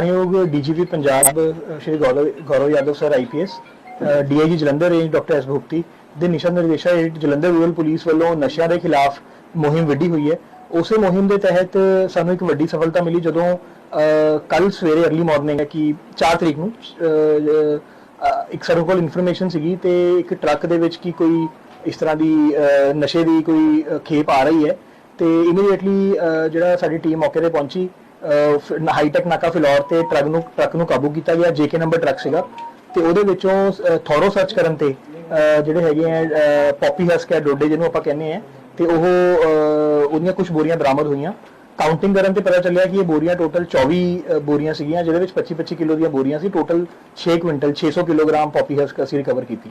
ਮਾਨਯੋਗ DGP Punjab Shri Gaurav Gaurav Yadav sir IPS DIG Jalandhar range doctor S ਭੁਗਤੀ ਦੇ ਨਿਸ਼ਾਨ ਨਿਰਦੇਸ਼ਾ ਹੇਠ Jalandhar rural police ਵੱਲੋਂ ਨਸ਼ਿਆਂ ਦੇ ਖਿਲਾਫ ਮੁਹਿੰਮ ਵਿੱਢੀ ਹੋਈ ਹੈ। ਉਸੇ ਮੁਹਿੰਮ ਦੇ ਤਹਿਤ ਸਾਨੂੰ ਇੱਕ ਵੱਡੀ ਸਫਲਤਾ ਮਿਲੀ ਜਦੋਂ ਕੱਲ ਸਵੇਰੇ ਅਰਲੀ ਮਾਰਨਿੰਗ ਹੈ ਕਿ 4 ਤਰੀਕ ਨੂੰ ਇੱਕ ਸਾਡੇ ਕੋਲ ਇਨਫੋਰਮੇਸ਼ਨ ਸੀਗੀ ਤੇ ਇੱਕ ਟਰੱਕ ਦੇ ਵਿੱਚ ਕੀ ਕੋਈ ਇਸ ਤਰ੍ਹਾਂ ਦੀ ਨਸ਼ੇ ਦੀ ਕੋਈ ਖੇਪ ਆ ਰਹੀ ਹੈ ਤੇ ਇਮੀਡੀਏਟਲੀ ਜਿਹੜਾ ਸਾਡੀ ਟੀਮ ਮੌਕੇ ਤੇ ਪਹੁੰਚੀ ਹਾਈਟੈਕ ਨਾਕਾ ਫਿਲੌਰ ਤੇ ਟਰੱਕ ਨੂੰ ਟਰੱਕ ਨੂੰ ਕਾਬੂ ਕੀਤਾ ਗਿਆ ਜੇਕੇ ਨੰਬਰ ਟਰੱਕ ਸੀਗਾ। ਤੇ ਉਹਦੇ ਵਿੱਚੋਂ ਥੋਰੋ ਸਰਚ ਕਰਨ ਤੇ ਜਿਹੜੇ ਹੈਗੇ ਆ ਪੌਪੀ ਹਸਕ ਹੈ ਡੋਡੇ ਜਿਹਨੂੰ ਆਪਾਂ ਕਹਿੰਦੇ ਆ, ਤੇ ਉਹ ਉਹਦੀਆਂ ਕੁਝ ਬੋਰੀਆਂ ਬਰਾਮਦ ਹੋਈਆਂ। ਕਾਊਂਟਿੰਗ ਕਰਨ ਤੇ ਪਤਾ ਚੱਲਿਆ ਕਿ ਇਹ ਬੋਰੀਆਂ ਟੋਟਲ 24 ਬੋਰੀਆਂ ਸੀਗੀਆਂ, ਜਿਹਦੇ ਵਿੱਚ 25-25 ਕਿਲੋ ਦੀਆਂ ਬੋਰੀਆਂ ਸੀ। Total 6 quintal 600 kilogram poppy husk ਅਸੀਂ ਰਿਕਵਰ ਕੀਤੀ।